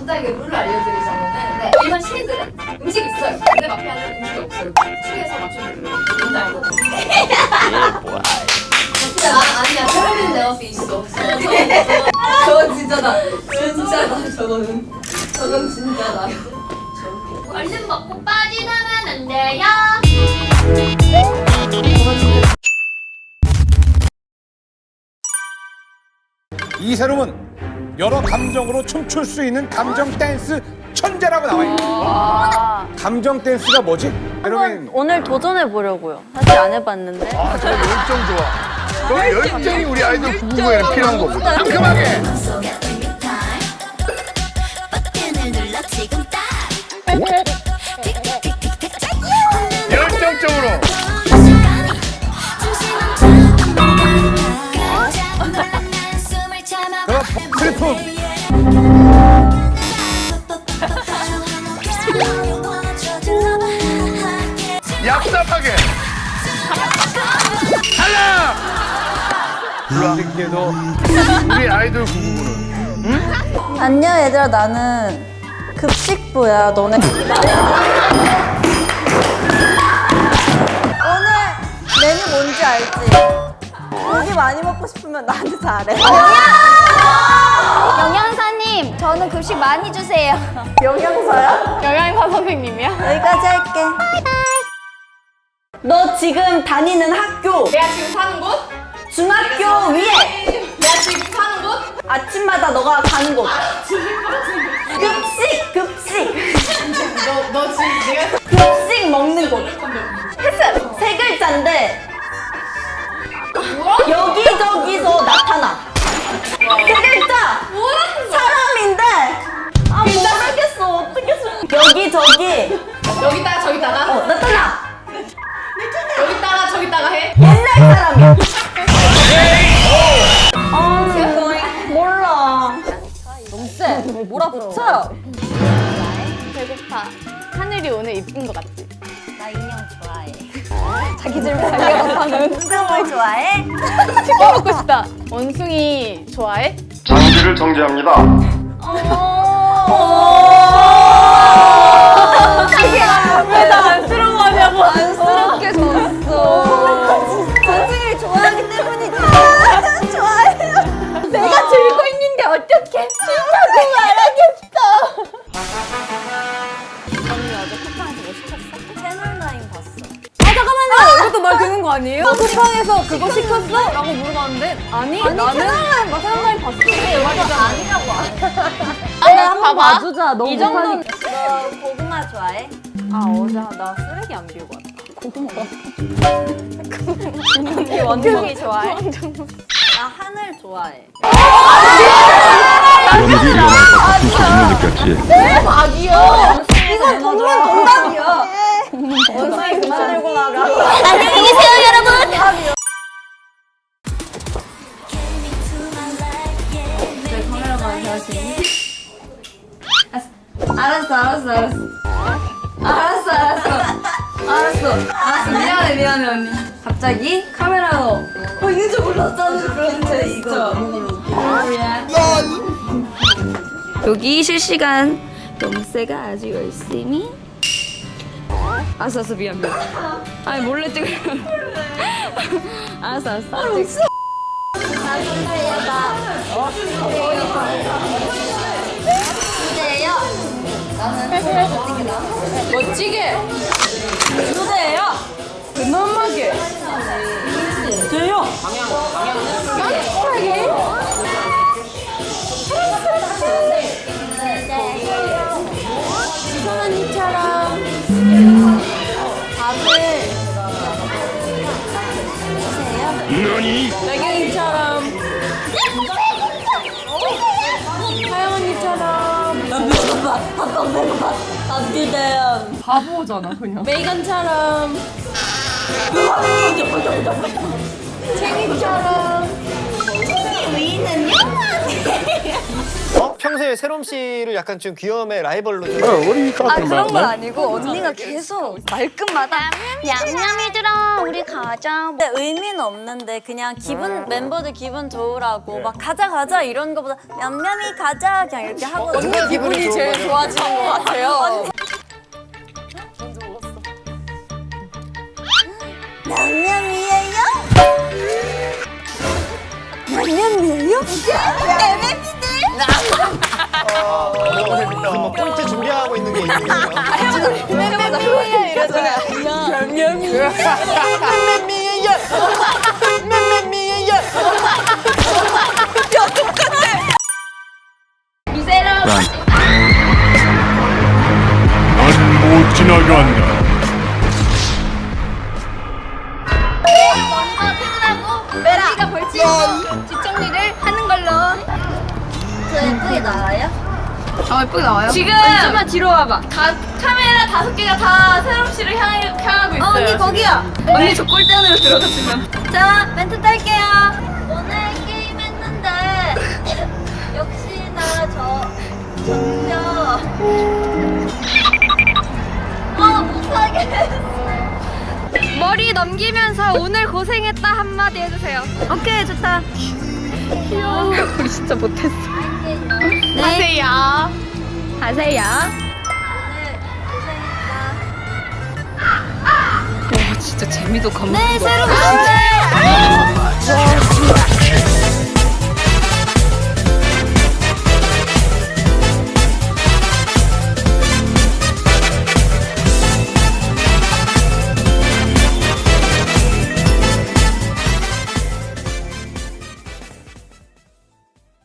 간단하게 룰을 알려드리자면은 네. 일반 시민들은 음식이 있어요. 근데 마피아는 음식이 없어요. 추리해서 맞추면 돼요. 뭔지 알고? 진짜 아, 아니야. 테러리는 내 앞에 있어. 저건 진짜다. 진짜다. 저거는. 저건 진짜다. 얼른 먹고 빠지나면 안 돼요. 이세롬은 여러 감정으로 춤출 수 있는 감정 댄스 천재라고 나와 있는 감정 댄스가 뭐지? 여러분 오늘 도전해 보려고요. 사실 안 해봤는데. 아, 저 열정 좋아. 저 열정이 우리 아이돌 부부에는 필요한 거거든. 상큼하게. 얍삽하게. 탈락! 놀랍게도 우리 아이돌 부부는 안녕 얘들아 나는 급식부야. 너네. 오늘 메뉴 뭔지 알지? 고기 많이 먹고 싶으면 나한테 잘해. 저는 급식 많이 주세요. 영양사야? 영양사 선생님이야? 여기까지 할게. 너 지금 다니는 학교 내가 지금 사는 곳? 중학교 위에 내가 지금 사는 곳? 아침마다 너가 가는 곳. 급식 급식 너, 너 지금 내가 급식 먹는 곳. 했어. 세 글자인데 여기저기서 나타나. 세글 써? 여기저기 여기다가 저기다가 어 나타나. 여기다가 저기다가 해. 옛날 사람이야. 아 몰라. 너무 세. 몰아붙여. 배고파. 하늘이 오늘 이쁜 것 같지? 나 인형 좋아해. 자기 질문 자기가 못하는. 운동을 좋아해? 치킨 먹고 싶다. 원숭이 좋아해? 장비를 정지합니다. 왜 그거 시켰어? 라고 물어봤는데 아니, 아니 나는 채널9 채널9 봤어. 근데 여기서 아니라고. 아, 봐봐. 봐주자. 너이 정도는 너 고구마 좋아해? 아, 어제 나 쓰레기 안 비우고 왔다. 이 원숭이 좋아해? 나 하늘 좋아해. 이건 정말 정답이야. 원숭이 그만 들고 나가. 안녕히 계세요 여러분 알았어, 알았어, 알았어. 알았어, 알았어. 알았어. 알았어. 미안해, 미안해, 언니. 갑자기 카메라로. 어, 있는 줄 몰랐잖아. 그런데 이거. 여기 실시간 영세가 아주 열심히. 알았어, 알았어, 미안, 미안. 아니, 몰래 찍으려. 알았어, 알았어. 알았어. 멋지게. 누구예요? 그만하게. 저요. 언니처럼 밥을 나경이처럼 하영 언니처럼 안기대요. 메이건처럼. 챙이처럼 평소 평소에 세롬 씨를 약간 좀 귀여움의 라이벌로 좀 어, 우리 아 그런 건 말. 아니고 언니가 계속 말끝마다 냠냠이들아 우리 가자 근데 의미는 없는데 그냥 기분 멤버들 기분 좋으라고 막 가자 가자 이런 거보다 냠냠이 가자 그냥 이렇게 하고 언니 기분이 제일 좋아지는 것 같아요. 냠냠이에요? 냠냠이에요? MMP들? 무슨 뭐 포인트 준비하고 있는 게 있는 거예요. 냠냠이에요. 넌못 지나간다. 먼저 퇴근하고 우리가 벌칙. 저 예쁘게 나와요? 어 예쁘게 나와요. 지금 좀만 뒤로 와봐. 다 카메라 다섯 개가 다 세롬 씨를 향해, 향하고 있어요. 언니 거기요. 언니 저 꼴대안으로 들어가 지금. 자 멘트 딸게요. 오늘 게임 했는데 역시나 저 졌죠. 아 못하겠어. 머리 넘기면서 오늘 고생했다 한마디 해주세요. 오케이 좋다. 우리 진짜 못했어. 네. 하세요. 하세요. 와 진짜 재미도 겁나. 네 새로 오늘.